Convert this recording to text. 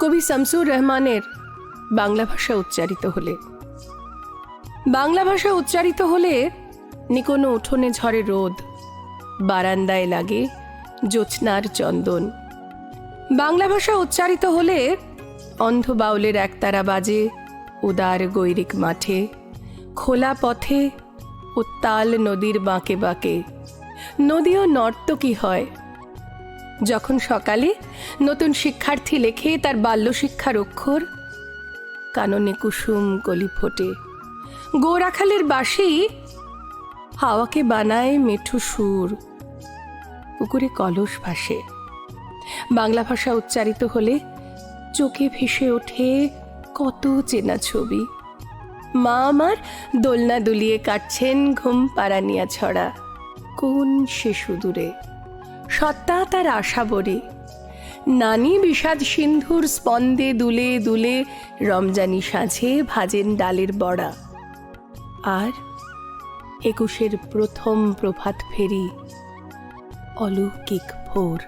কবি শামসুর রহমানের বাংলা ভাষা উচ্চারিত হলে। বাংলা ভাষা উচ্চারিত হলে নিকোনো উঠোনে ঝরে রোদ, বারান্দায় লাগে জ্যোৎস্নার চন্দন। বাংলা ভাষা উচ্চারিত হলে অন্ধ বাউলের একতারা বাজে উদার গৈরিক মাঠে, খোলা পথে উত্তাল নদীর বাঁকে বাঁকে। নদীও নর্তকী হয় যখন সকালে নতুন শিক্ষার্থী লেখে তার বাল্য শিক্ষার অক্ষর, কাননে কুসুম কলি ফোটে। গোরাখালের বাঁশি হাওয়াকে বানায় মেঠু সুর, পুকুরে কলস ভাসে। বাংলা ভাষা উচ্চারিত হলে চোখে ভেসে ওঠে কত চেনা ছবি। মা আমার দোলনা দুলিয়ে কাটছেন ঘুম পাড়ানিয়া ছড়া, কোন সে সুদূরে সত্তা তার আশা বরে। নানি বিষাদ সিন্ধুর স্পন্দে দুলে দুলে রমজানি সাঁঝে ভাজেন ডালের বড়া। আর একুশের প্রথম প্রভাত ফেরি অলৌকিক ভোর।